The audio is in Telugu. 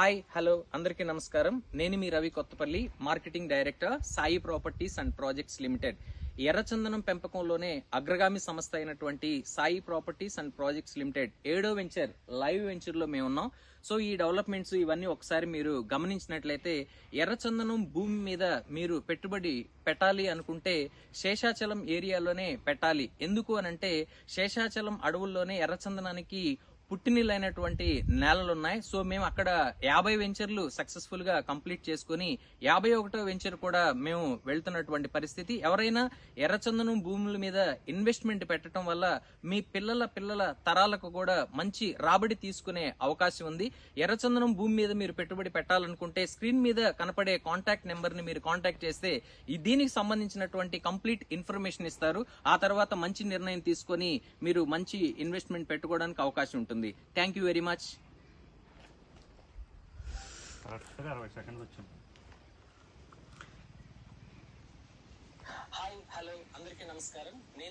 హాయ్ హలో అందరికీ నమస్కారం. నేను మీ Ravi Kothapalli marketing director Sai properties and projects limited. ఎర్రచందనం పెంపకంలోనే అగ్రగామి సంస్థ అయినటువంటి Sai properties and projects limited ఏడో వెంచర్ లైవ్ వెంచర్లో మేము ఉన్నాం. సో ఈ డెవలప్మెంట్స్ ఇవన్నీ ఒకసారి మీరు గమనించినట్లయితే ఎర్రచందనం భూమి మీద మీరు పెట్టుబడి పెట్టాలి అనుకుంటే శేషాచలం ఏరియాలోనే పెట్టాలి. ఎందుకు అనంటే శేషాచలం అడవుల్లోనే ఎర్రచందనానికి పుట్టినీళ్ళైనటువంటి నేలలు ఉన్నాయి సో మేము అక్కడ యాభై వెంచర్లు సక్సెస్ఫుల్గా కంప్లీట్ చేసుకుని యాభై ఒకటో వెంచర్ కూడా మేము వెళ్తున్నటువంటి పరిస్థితి. ఎవరైనా ఎర్రచందనం భూముల మీద ఇన్వెస్ట్మెంట్ పెట్టడం వల్ల మీ పిల్లల పిల్లల తరాలకు కూడా మంచి రాబడి తీసుకునే అవకాశం ఉంది. ఎర్రచందనం భూమి మీద మీరు పెట్టుబడి పెట్టాలనుకుంటే స్క్రీన్ మీద కనపడే కాంటాక్ట్ నెంబర్ని మీరు కాంటాక్ట్ చేస్తే ఈ దీనికి సంబంధించినటువంటి కంప్లీట్ ఇన్ఫర్మేషన్ ఇస్తారు. ఆ తర్వాత మంచి నిర్ణయం తీసుకొని మీరు మంచి ఇన్వెస్ట్మెంట్ పెట్టుకోవడానికి అవకాశం ఉంటుంది. Thank you very much hi hello అందరికీ నమస్కారం. నేను